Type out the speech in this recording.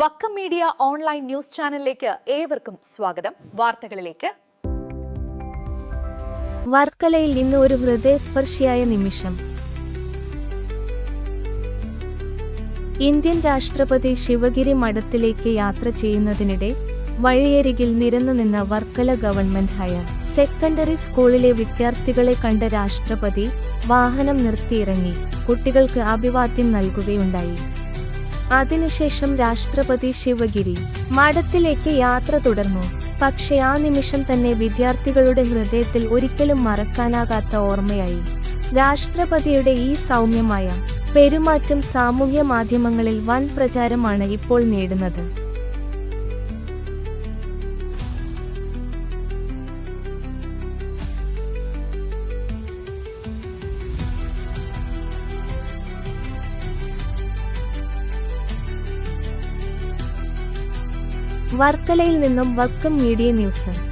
Vakkom media online news ചാനലിലേക്ക് ഏവർക്കും സ്വാഗതം. വാർത്തകളിലേക്ക്. വർക്കലയിൽ നിന്ന് ഒരു ഹൃദയസ്പർശിയായ നിമിഷം. ഇന്ത്യൻ രാഷ്ട്രപതി ശിവഗിരി മഠത്തിലേക്ക് യാത്ര ചെയ്യുന്നതിനിടെ വഴിയരികിൽ നിരന്നുനിന്ന വർക്കല ഗവൺമെന്റ് ഹയർ സെക്കൻഡറി സ്കൂളിലെ വിദ്യാർത്ഥികളെ കണ്ട രാഷ്ട്രപതി വാഹനം നിർത്തിയിറങ്ങി. കുട്ടികൾക്ക് അഭിവാദ്യം നൽകുകയുണ്ടായി. അതിനുശേഷം രാഷ്ട്രപതി ശിവഗിരി മഠത്തിലേക്ക് യാത്ര തുടർന്നു. പക്ഷെ ആ നിമിഷം തന്നെ വിദ്യാർത്ഥികളുടെ ഹൃദയത്തിൽ ഒരിക്കലും മറക്കാനാകാത്ത ഓർമ്മയായി. രാഷ്ട്രപതിയുടെ ഈ സൗമ്യമായ പെരുമാറ്റം സാമൂഹ്യ മാധ്യമങ്ങളിൽ വൻ പ്രചാരമാണ് ഇപ്പോൾ നേടുന്നത്. വർക്കലയിൽ നിന്നും വക്കം മീഡിയ ന്യൂസ്.